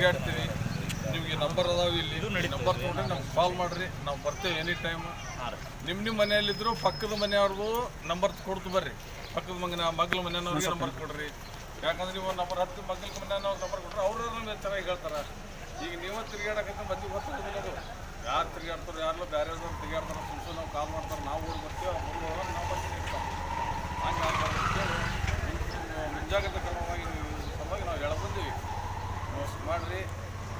ತಿರುಗಾಡ್ತೀವಿ. ನಿಮಗೆ ನಂಬರ್ ಅದಾವ ಇಲ್ಲಿ. ನಂಬರ್ ತೊಗೊಂಡ್ರೆ ನಮ್ಗೆ ಕಾಲ್ ಮಾಡಿರಿ. ನಾವು ಬರ್ತೇವೆ ಎನಿ ಟೈಮ್ ನಿಮ್ಮ ನಿಮ್ಮ ಮನೆಯಲ್ಲಿದ್ದರೂ ಪಕ್ಕದ ಮನೆಯವ್ರಿಗೂ ನಂಬರ್ ಕೊಡ್ತು ಬರ್ರಿ. ಪಕ್ಕದ ಮಗನ, ಮಗ್ಳ ಮನೆಯವ್ರಿಗೆ ನಂಬರ್ ಕೊಡ್ರಿ. ಯಾಕಂದ್ರೆ ನೀವು ನಂಬರ್ ಹತ್ತು ಮಗ್ಳ ಮನೆಯವ್ರಿಗೆ ನಂಬರ್ ಕೊಟ್ರೆ ಅವ್ರ ನಮ್ಮ ಚೆನ್ನಾಗಿ ಹೇಳ್ತಾರೆ. ಈಗ ನೀವೇ ತಿರುಗಾಡಕಂತ ಮಂದಿ ಅದು ಯಾರು ತಿರುಗಾಡ್ತಾರೋ ಯಾರು ಬೇರೆ ತಿರುಗಾಡ್ತಾರೋ ಸುಮ್ಮನೆ ನಾವು ಕಾಲ್ ಮಾಡ್ತಾರೆ, ನಾವು ಓಡಿ ಬರ್ತೀವಿ ಆ ನಂಬರ್ ನಾವು ಬರ್ತೀವಿ ಹಂಗೆ ಮುಂಜಾಗ್ರತೆ ಕ್ರಮ ಮಾಡಿರಿ.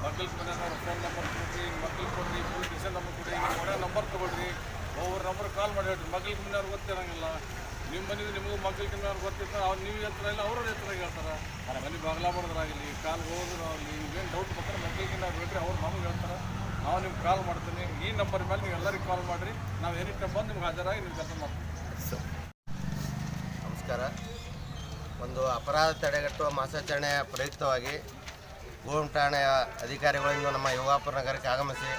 ಮಕ್ಕಳ ಮನೆಯವ್ರ ಫೋನ್ ನಂಬರ್ ಕೊಡ್ರಿ ಮಕ್ಳಿಗೆ ಕೊಡ್ರಿ ಪೊಲೀಸ್ ನಂಬರ್ ಕೊಡ್ರಿ ಒಳ್ಳೆ ನಂಬರ್ ತೊಗೊಳ್ರಿ. ಒಬ್ಬರು ನಂಬರ್ ಕಾಲ್ ಮಾಡಿ ಹೇಳ್ರಿ. ಮುಂದೆ ಅವ್ರು ಗೊತ್ತಿರೋಂಗಿಲ್ಲ. ನಿಮ್ಮ ಮನೆದು ನಿಮಗೂ ಮಕ್ಳಿಗೆ ಅವ್ರು ಗೊತ್ತಿರ್ತಾರೆ ಅವ್ರು ನೀವು ಎತ್ತರ ಇಲ್ಲ ಅವ್ರ ಎತ್ತರ ಹೇಳ್ತಾರೆ. ಮನೆ ಬಾಗ್ಲ ಮಾಡೋದ್ರಾಗಲಿ ಕಾಲ್ ಹೋಗೋದ್ರ ಆಗಲಿ ಏನು ಡೌಟ್ ಬರ್ತಾರೆ ಮಕ್ಳಿಗೆ ನಾವು ಹೇಳ್ರಿ, ಅವ್ರು ನಮಗೆ ಹೇಳ್ತಾರೆ. ನಾವು ನಿಮ್ಗೆ ಕಾಲ್ ಮಾಡ್ತೀನಿ. ಈ ನಂಬರ್ ಮೇಲೆ ನೀವು ಎಲ್ಲರಿಗೂ ಕಾಲ್ ಮಾಡಿರಿ. ನಾವು ಎನಿ ಬಂದು ನಿಮ್ಗೆ ಹಾಜರಾಗಿ ನಿಮ್ಗೆ ಕೆಲಸ ಮಾಡ್ತೀವಿ. ನಮಸ್ಕಾರ. ಒಂದು ಅಪರಾಧ ತಡೆಗಟ್ಟುವ ಮಾಸಾಚರಣೆಯ ಪ್ರಯುಕ್ತವಾಗಿ ಗೋಮ್ ಠಾಣೆಯ ಅಧಿಕಾರಿಗಳಿಂದ ನಮ್ಮ ಯೋಗಾಪುರ ನಗರಕ್ಕೆ ಆಗಮಿಸಿ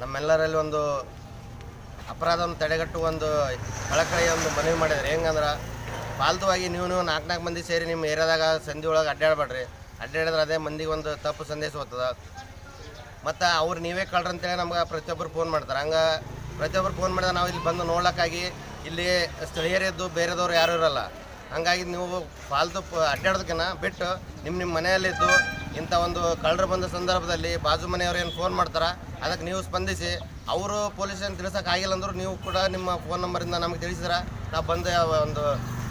ನಮ್ಮೆಲ್ಲರಲ್ಲಿ ಒಂದು ಅಪರಾಧವನ್ನು ತಡೆಗಟ್ಟುವ ಒಂದು ಕಳಕಳಿಯ ಒಂದು ಮನವಿ ಮಾಡಿದ್ರು. ಹೆಂಗಂದ್ರೆ ಫಾಲ್ತುವಾಗಿ ನೀವು ನೀವು ನಾಲ್ಕು ನಾಲ್ಕು ಮಂದಿ ಸೇರಿ ನಿಮ್ಮ ಏರಿಯಾದಾಗ ಸಂಧಿ ಒಳಗೆ ಅಡ್ಡಾಡಬೇಡ್ರಿ. ಅಡ್ಡಾಡಿದ್ರೆ ಅದೇ ಮಂದಿಗೆ ಒಂದು ತಪ್ಪು ಸಂದೇಶ ಹೋಗ್ತದೆ. ಮತ್ತು ಅವ್ರು ನೀವೇ ಕಳ್ರಿ ಅಂತೇಳಿ ನಮ್ಗೆ ಪ್ರತಿಯೊಬ್ಬರು ಫೋನ್ ಮಾಡ್ತಾರೆ. ಹಂಗೆ ಪ್ರತಿಯೊಬ್ಬರು ಫೋನ್ ಮಾಡಿದ್ರೆ ನಾವು ಇಲ್ಲಿ ಬಂದು ನೋಡ್ಲಿಕ್ಕಾಗಿ ಇಲ್ಲಿ ಸ್ಥಳೀಯರಿದ್ದು ಬೇರೆದವ್ರು ಯಾರೂ ಇರಲ್ಲ. ಹಂಗಾಗಿ ನೀವು ಫಾಲ್ತು ಅಡ್ಡಾಡೋದಕ್ಕಿಂತ ಬಿಟ್ಟು ನಿಮ್ಮ ನಿಮ್ಮ ಮನೆಯಲ್ಲಿದ್ದು ಇಂಥ ಒಂದು ಕಳ್ಳರು ಬಂದ ಸಂದರ್ಭದಲ್ಲಿ ಬಾಜು ಮನೆಯವ್ರು ಏನು ಫೋನ್ ಮಾಡ್ತಾರೆ? ಅದಕ್ಕೆ ನೀವು ಸ್ಪಂದಿಸಿ. ಅವರು ಪೊಲೀಸನ್ನು ತಿಳಿಸೋಕೆ ಆಗಿಲ್ಲ ಅಂದರೂ ನೀವು ಕೂಡ ನಿಮ್ಮ ಫೋನ್ ನಂಬರಿಂದ ನಮಗೆ ತಿಳಿಸಿದ್ರೆ. ನಾವು ಬಂದ ಒಂದು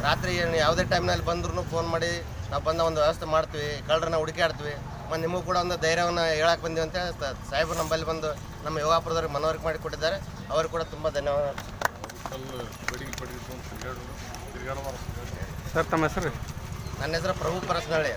ರಾತ್ರಿ ಏನು ಯಾವುದೇ ಟೈಮ್ನಲ್ಲಿ ಬಂದ್ರೂ ಫೋನ್ ಮಾಡಿ ನಾವು ಬಂದ ಒಂದು ವ್ಯವಸ್ಥೆ ಮಾಡ್ತೀವಿ. ಕಳ್ಳರನ್ನ ಹುಡುಕಾಡ್ತೀವಿ ಮತ್ತು ನಿಮಗೂ ಕೂಡ ಒಂದು ಧೈರ್ಯವನ್ನು ಹೇಳಕ್ಕೆ ಬಂದೀವಿ ಅಂತ ಸಾಹೇಬ್ರು ನಮ್ಮಲ್ಲಿ ಬಂದು ನಮ್ಮ ಯೋಗಾಪುರದವ್ರಿಗೆ ಮನವರಿಕೆ ಮಾಡಿ ಕೊಟ್ಟಿದ್ದಾರೆ. ಅವ್ರಿಗೆ ಕೂಡ ತುಂಬ ಧನ್ಯವಾದ. ಸರ್ ತಮ್ಮ ಹೆಸರು? ನನ್ನ ಹೆಸರು ಪ್ರಭು ಪರಸ್ನಳ್ಳಿ